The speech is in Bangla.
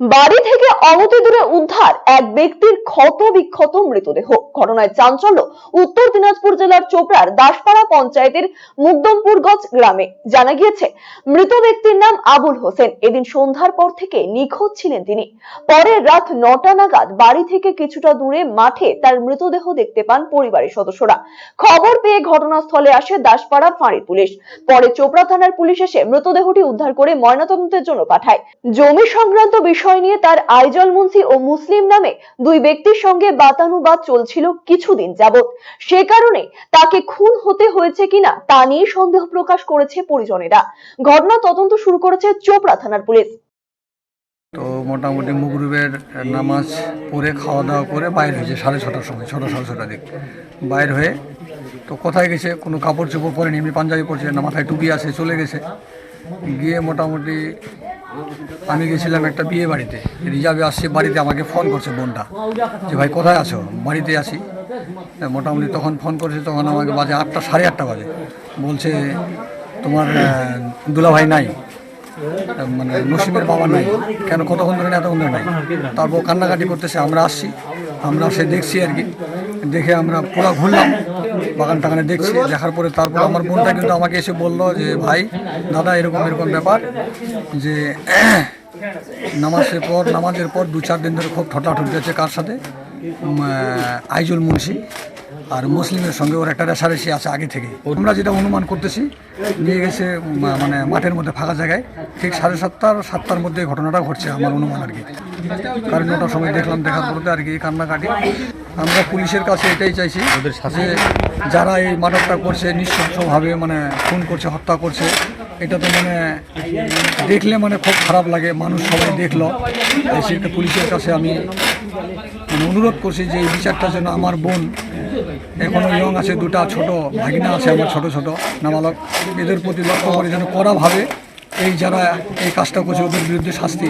বাড়ি থেকে অনতি দূরে উদ্ধার এক ব্যক্তির ক্ষত বিক্ষত মৃতদেহ। ঘটনায় চাঞ্চল্য উত্তর দিনাজপুর জেলার চোপড়ার দাসপাড়া পঞ্চায়েতের মুকদমপুরগঞ্জ গ্রামে জানা গিয়েছে, মৃত ব্যক্তির নাম আবুল হোসেন। এদিন সন্ধ্যার পর থেকে নিখোঁজ ছিলেন তিনি। পরে রাত নটা নাগাদ বাড়ি থেকে কিছুটা দূরে মাঠে তার মৃতদেহ দেখতে পান পরিবারের সদস্যরা। খবর পেয়ে ঘটনাস্থলে আসে দাসপাড়া ফাঁড়ি পুলিশ। পরে চোপড়া থানার পুলিশ এসে মৃতদেহটি উদ্ধার করে ময়নাতদন্তের জন্য পাঠায়। জমি সংক্রান্ত বিষয় নিয়ে তার আইজল মুন্সি ও মুসলিম নামে দুই ব্যক্তির সঙ্গে বাতানুবাদ চলছিল কিছুদিন যাবত সে কারণে তাকে খুন হতে হয়েছে কিনা তা নিয়ে সন্দেহ প্রকাশ করেছে পরিজনেরা। ঘটনা তদন্ত শুরু করেছে চোপড়া থানার পুলিশ। তো মোটামুটি মুগরুবের নামাজ পড়ে খাওয়া দাওয়া করে বাইর হয়েছে সাড়ে ছটার সময়, ছটা, সাড়ে ছটার দিক। বাইর হয়ে তো কোথায় গেছে, কোনো কাপড় চোপড় পরেনি, এমনি পাঞ্জাবি পরছে, না মাথায় টুপি আছে, চলে গেছে। গিয়ে মোটামুটি আমি গেছিলাম একটা বিয়ে বাড়িতে। রিজার্ভে আসছে বাড়িতে আমাকে ফোন করছে বোনটা। যে ভাই, কোথায় আছো? বাড়িতে আছি। মোটামুটি তখন ফোন করেছে, তখন আমাকে বাজে আটটা, সাড়ে আটটা বাজে। বলছে, তোমার দুলা দুলাভাই নাই। মানে নসিমের বাবা নাই। কেন কতক্ষণ ধরে এতক্ষণ ধরে নাই? তারপর কান্নাকাটি করতেছে, আমরা আসছি, আমরা সে দেখছি আর কি। দেখে আমরা পুরো ঘুরলাম, বাগান টাগানে দেখছি, দেখার পরে তারপর আমার বোনটা কিন্তু আমাকে এসে বলল যে, ভাই, দাদা, এরকম এরকম ব্যাপার যে, নামাজের পর নামাজের পর দু চার দিন ধরে খুব ঠটা ঠটাঠুটি যাচ্ছে কার সাথে? আইজুল মুন্সি। আর মুসলিমের সঙ্গে ওর একটা রেশারেশি আছে আগে থেকে। আমরা যেটা অনুমান করতেছি নিয়ে গেছে মানে মাঠের মধ্যে ফাঁকা জায়গায়। ঠিক সাড়ে সাতটার সাতটার মধ্যে ঘটনাটা ঘটছে আমার অনুমান আর কি। কারণ নটার সময় দেখলাম দেখার পরে আর কি কান্নাকাটি। আমরা পুলিশের কাছে এটাই চাইছি যে যারা এই মার্ডারটা করছে নিঃশংসভাবে মানে খুন করছে হত্যা করছে এটা তো মানে দেখলে মানে খুব খারাপ লাগে মানুষ সবাই দেখল। সেটা পুলিশের কাছে আমি মানে অনুরোধ করছি যে এই বিচারটা যেন আমার বোন এখনও ইয়ং আছে, দুটা ছোট, ভাগিনা আছে আমার ছোট ছোট, নাবালক। এদের প্রতি লক্ষ্য করে যেন কড়াভাবে এই যারা এই কাজটা করছে, ওদের বিরুদ্ধে শাস্তি।